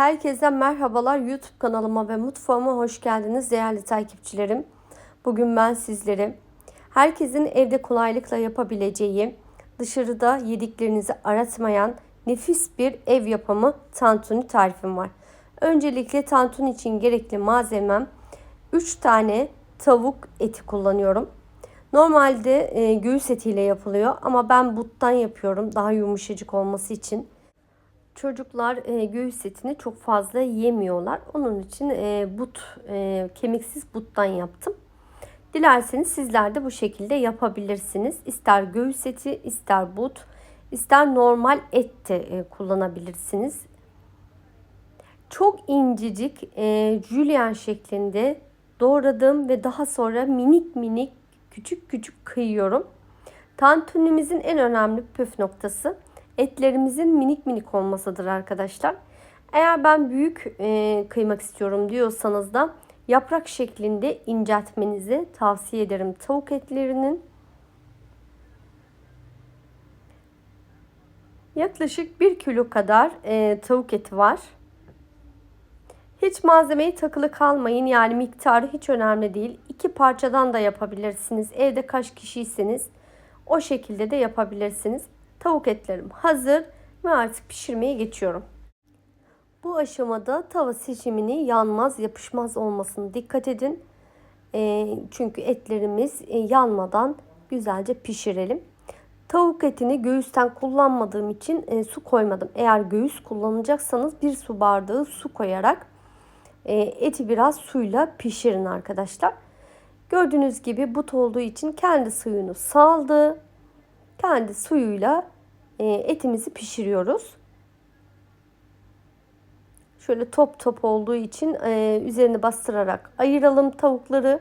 Herkese merhabalar YouTube kanalıma ve mutfağıma hoş geldiniz değerli takipçilerim. Bugün ben sizlere herkesin evde kolaylıkla yapabileceği, dışarıda yediklerinizi aratmayan nefis bir ev yapımı tantuni tarifim var. Öncelikle tantuni için gerekli malzemem 3 tane tavuk eti kullanıyorum. Normalde e, göğüs etiyle yapılıyor ama ben buttan yapıyorum daha yumuşacık olması için. Çocuklar e, göğüs etini çok fazla yemiyorlar. Onun için e, but e, kemiksiz buttan yaptım. Dilerseniz sizler de bu şekilde yapabilirsiniz. İster göğüs eti, ister but, ister normal et de e, kullanabilirsiniz. Çok incecik e, julienne şeklinde doğradım ve daha sonra minik minik küçük küçük kıyıyorum. Tantunimizin en önemli püf noktası etlerimizin minik minik olmasıdır arkadaşlar. Eğer ben büyük e, kıymak istiyorum diyorsanız da yaprak şeklinde inceltmenizi tavsiye ederim tavuk etlerinin. Yaklaşık 1 kilo kadar e, tavuk eti var. Hiç malzemeyi takılı kalmayın. Yani miktarı hiç önemli değil. İki parçadan da yapabilirsiniz. Evde kaç kişiyseniz o şekilde de yapabilirsiniz. Tavuk etlerim hazır ve artık pişirmeye geçiyorum. Bu aşamada tava seçimini yanmaz yapışmaz olmasını dikkat edin. E, çünkü etlerimiz e, yanmadan güzelce pişirelim. Tavuk etini göğüsten kullanmadığım için e, su koymadım. Eğer göğüs kullanacaksanız bir su bardağı su koyarak e, eti biraz suyla pişirin arkadaşlar. Gördüğünüz gibi but olduğu için kendi suyunu saldı kendi suyuyla e, etimizi pişiriyoruz. Şöyle top top olduğu için e, üzerini bastırarak ayıralım tavukları.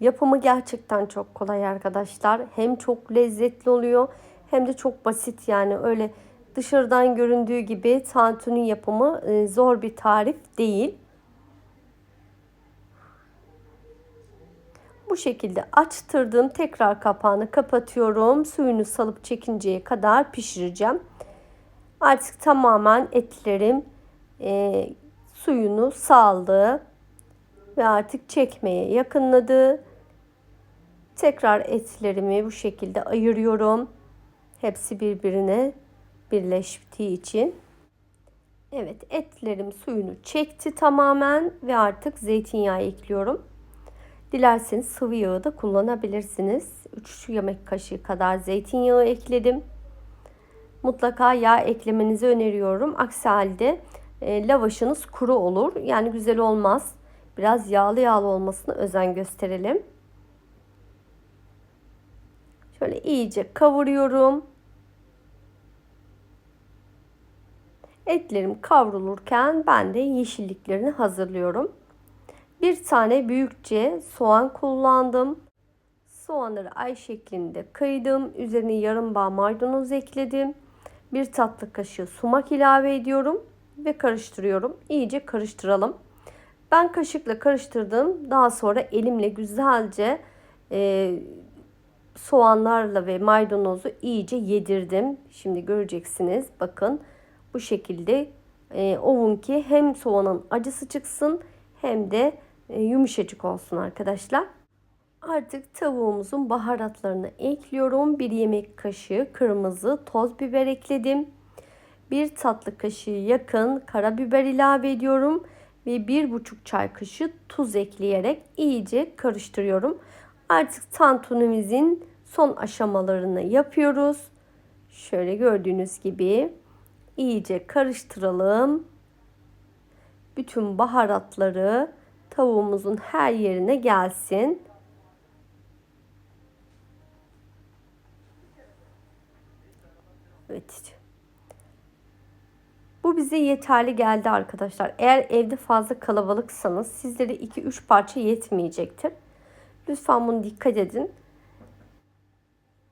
Yapımı gerçekten çok kolay arkadaşlar. Hem çok lezzetli oluyor hem de çok basit yani öyle dışarıdan göründüğü gibi tantuni yapımı e, zor bir tarif değil. Bu şekilde açtırdım. Tekrar kapağını kapatıyorum. Suyunu salıp çekinceye kadar pişireceğim. Artık tamamen etlerim e, suyunu saldı. Ve artık çekmeye yakınladı. Tekrar etlerimi bu şekilde ayırıyorum. Hepsi birbirine birleştiği için. Evet etlerim suyunu çekti tamamen ve artık zeytinyağı ekliyorum. Dilerseniz sıvı yağı da kullanabilirsiniz. 3 yemek kaşığı kadar zeytinyağı ekledim. Mutlaka yağ eklemenizi öneriyorum. Aksi halde e, lavaşınız kuru olur. Yani güzel olmaz. Biraz yağlı yağlı olmasına özen gösterelim. Şöyle iyice kavuruyorum. Etlerim kavrulurken ben de yeşilliklerini hazırlıyorum. Bir tane büyükçe soğan kullandım. Soğanları ay şeklinde kıydım. Üzerine yarım bağ maydanoz ekledim. Bir tatlı kaşığı sumak ilave ediyorum ve karıştırıyorum. İyice karıştıralım. Ben kaşıkla karıştırdım. Daha sonra elimle güzelce e, soğanlarla ve maydanozu iyice yedirdim. Şimdi göreceksiniz. Bakın bu şekilde e, ovun ki hem soğanın acısı çıksın hem de yumuşacık olsun arkadaşlar. Artık tavuğumuzun baharatlarını ekliyorum. Bir yemek kaşığı kırmızı toz biber ekledim. Bir tatlı kaşığı yakın karabiber ilave ediyorum. Ve bir buçuk çay kaşığı tuz ekleyerek iyice karıştırıyorum. Artık tantunimizin son aşamalarını yapıyoruz. Şöyle gördüğünüz gibi iyice karıştıralım. Bütün baharatları tavuğumuzun her yerine gelsin. Evet. Bu bize yeterli geldi arkadaşlar. Eğer evde fazla kalabalıksanız sizlere 2-3 parça yetmeyecektir. Lütfen bunu dikkat edin.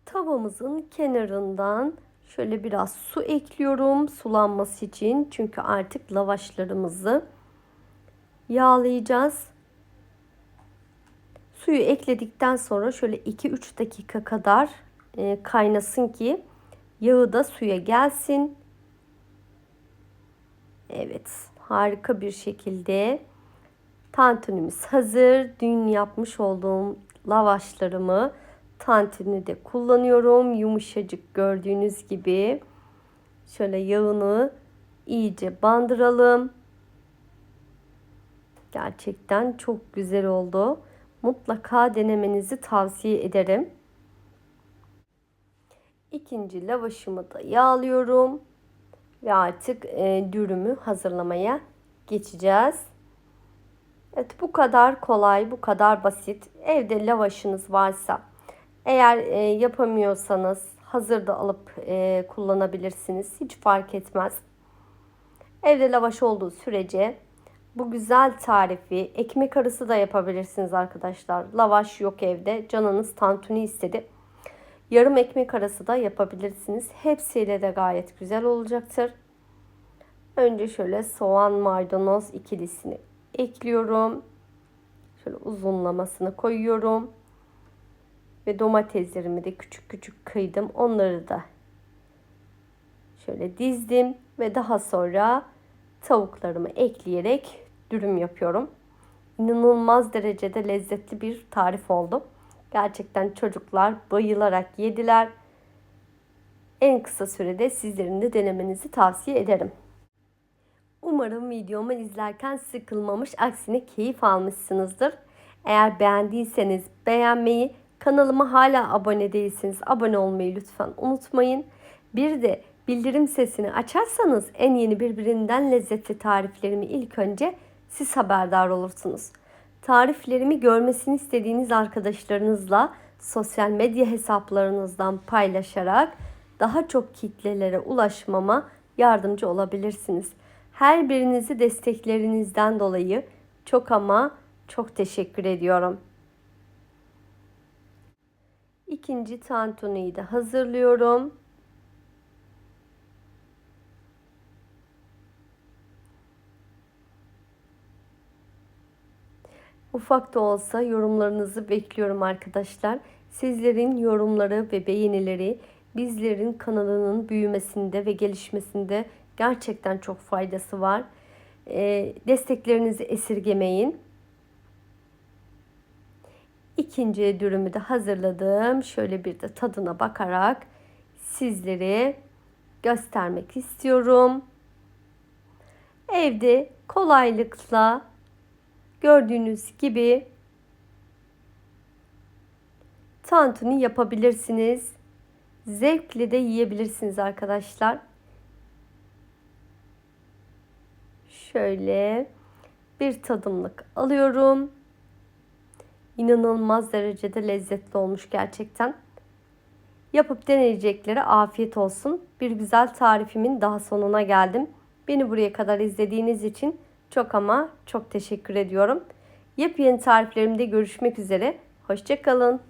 Tavamızın kenarından şöyle biraz su ekliyorum sulanması için. Çünkü artık lavaşlarımızı yağlayacağız. Suyu ekledikten sonra şöyle 2-3 dakika kadar e, kaynasın ki yağı da suya gelsin. Evet, harika bir şekilde tantunimiz hazır. Dün yapmış olduğum lavaşlarımı tantuni de kullanıyorum. Yumuşacık gördüğünüz gibi. Şöyle yağını iyice bandıralım. Gerçekten çok güzel oldu. Mutlaka denemenizi tavsiye ederim. İkinci lavaşımı da yağlıyorum. Ve artık e, dürümü hazırlamaya geçeceğiz. Evet bu kadar kolay, bu kadar basit. Evde lavaşınız varsa eğer e, yapamıyorsanız hazırda alıp e, kullanabilirsiniz. Hiç fark etmez. Evde lavaş olduğu sürece bu güzel tarifi ekmek arası da yapabilirsiniz arkadaşlar. Lavaş yok evde. Canınız tantuni istedi. Yarım ekmek arası da yapabilirsiniz. Hepsiyle de gayet güzel olacaktır. Önce şöyle soğan maydanoz ikilisini ekliyorum. Şöyle uzunlamasını koyuyorum. Ve domateslerimi de küçük küçük kıydım. Onları da şöyle dizdim ve daha sonra tavuklarımı ekleyerek dürüm yapıyorum. İnanılmaz derecede lezzetli bir tarif oldu. Gerçekten çocuklar bayılarak yediler. En kısa sürede sizlerin de denemenizi tavsiye ederim. Umarım videomu izlerken sıkılmamış, aksine keyif almışsınızdır. Eğer beğendiyseniz beğenmeyi, kanalıma hala abone değilseniz abone olmayı lütfen unutmayın. Bir de bildirim sesini açarsanız en yeni birbirinden lezzetli tariflerimi ilk önce siz haberdar olursunuz. Tariflerimi görmesini istediğiniz arkadaşlarınızla sosyal medya hesaplarınızdan paylaşarak daha çok kitlelere ulaşmama yardımcı olabilirsiniz. Her birinizi desteklerinizden dolayı çok ama çok teşekkür ediyorum. İkinci tantuniyi de hazırlıyorum. Ufak da olsa yorumlarınızı bekliyorum arkadaşlar. Sizlerin yorumları ve beğenileri bizlerin kanalının büyümesinde ve gelişmesinde gerçekten çok faydası var. E, desteklerinizi esirgemeyin. İkinci dürümü de hazırladım. Şöyle bir de tadına bakarak sizlere göstermek istiyorum. Evde kolaylıkla gördüğünüz gibi tantuni yapabilirsiniz. Zevkle de yiyebilirsiniz arkadaşlar. Şöyle bir tadımlık alıyorum. İnanılmaz derecede lezzetli olmuş gerçekten. Yapıp deneyeceklere afiyet olsun. Bir güzel tarifimin daha sonuna geldim. Beni buraya kadar izlediğiniz için çok ama çok teşekkür ediyorum. Yepyeni tariflerimde görüşmek üzere. Hoşçakalın.